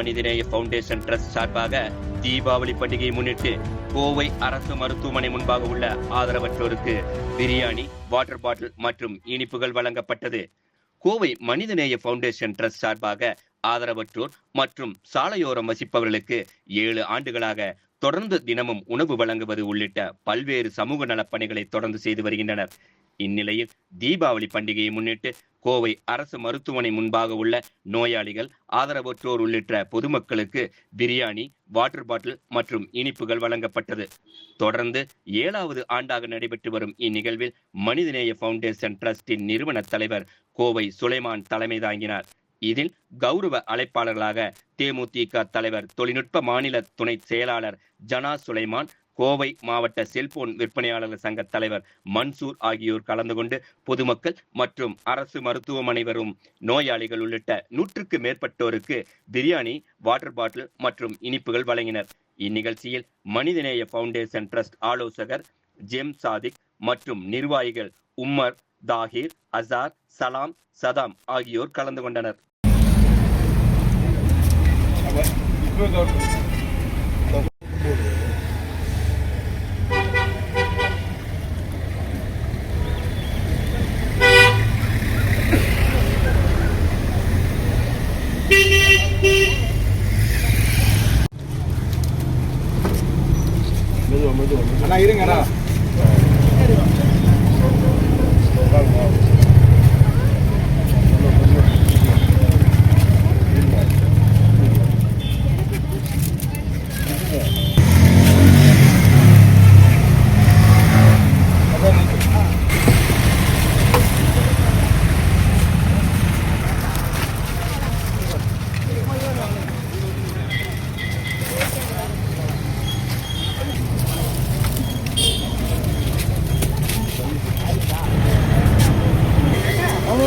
மனிதநேய foundation trust சார்பாக தீபாவளி பண்டிகையை முன்னிட்டு கோவை அரசு மருத்துவமனை முன்பாக உள்ள ஆதரவற்றோருக்கு பிரியாணி வாட்டர் பாட்டில் மற்றும் இனிப்புகள் வழங்கப்பட்டது. கோவை மனிதநேய பவுண்டேஷன் ட்ரஸ்ட் சார்பாக ஆதரவற்றோர் மற்றும் சாலையோரம் வசிப்பவர்களுக்கு ஏழு ஆண்டுகளாக தொடர்ந்து தினமும் உணவு வழங்குவது உள்ளிட்ட பல்வேறு சமூக நலப்பணிகளை தொடர்ந்து செய்து வருகின்றனர். இந்நிலையில் தீபாவளி பண்டிகையை முன்னிட்டு கோவை அரசு மருத்துவமனை முன்பாக உள்ள நோயாளிகள் ஆதரவற்றோர் உள்ளிட்ட பொதுமக்களுக்கு பிரியாணி வாட்டர் பாட்டில் மற்றும் இனிப்புகள் வழங்கப்பட்டது. தொடர்ந்து ஏழாவது ஆண்டாக நடைபெற்று வரும் இந்நிகழ்வில் மனிதநேய பவுண்டேஷன் டிரஸ்டின் நிறுவன தலைவர் கோவை சுலைமான் தலைமை தாங்கினார். இதில் கௌரவ அழைப்பாளர்களாக தேமுதிக தலைவர் தொழில்நுட்ப மாநில துணை செயலாளர் ஜனா சுலைமான் கோவை மாவட்ட செல்போன் விற்பனையாளர்கள் சங்க தலைவர் மன்சூர் ஆகியோர் கலந்து கொண்டு பொதுமக்கள் மற்றும் அரசு மருத்துவமனை வரும் நோயாளிகள் உள்ளிட்ட நூற்றுக்கு மேற்பட்டோருக்கு பிரியாணி வாட்டர் பாட்டில் மற்றும் இனிப்புகள் வழங்கினர். இந்நிகழ்ச்சியில் மனிதநேய பவுண்டேஷன் ட்ரஸ்ட் ஆலோசகர் ஜெம் சாதிக் மற்றும் நிர்வாகிகள் உம்மர் தாஹிர் அசார் சலாம் சதாம் ஆகியோர் கலந்து கொண்டனர்.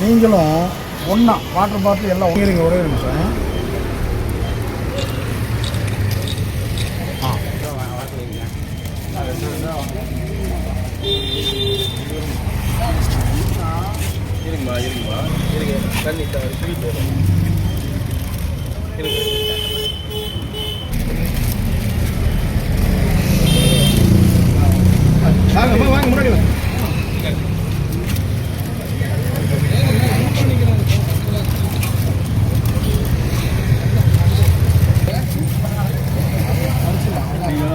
நீங்களும் ஒன்றா வாட்டர் பாட்டில் எல்லாம் இருங்க ஒரே ஒரு நிமிஷம் இருங்கம்மா இருங்கம்மா. இருங்க தண்ணி திருப்பி போதும். இருங்க.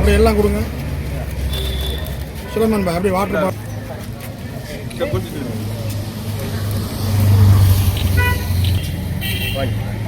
அப்படியே அப்படி எல்லாம் கொடுங்க. சுலைமான் பாய் அப்படியே வாட்டர் பாட்டில்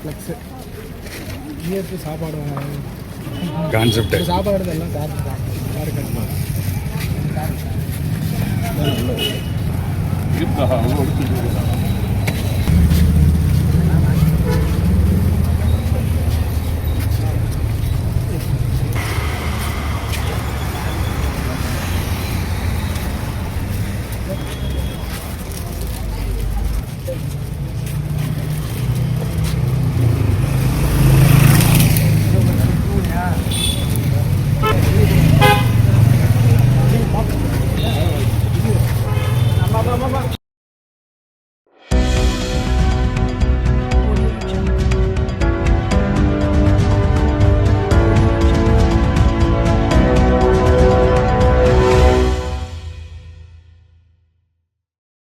ஃப்ளெக்ஸு இயற்கை சாப்பாடு கான்செப்ட். சாப்பாடு எல்லாம் சாப்பிட்டு தான். யாரு கட்டணும் இருக்கா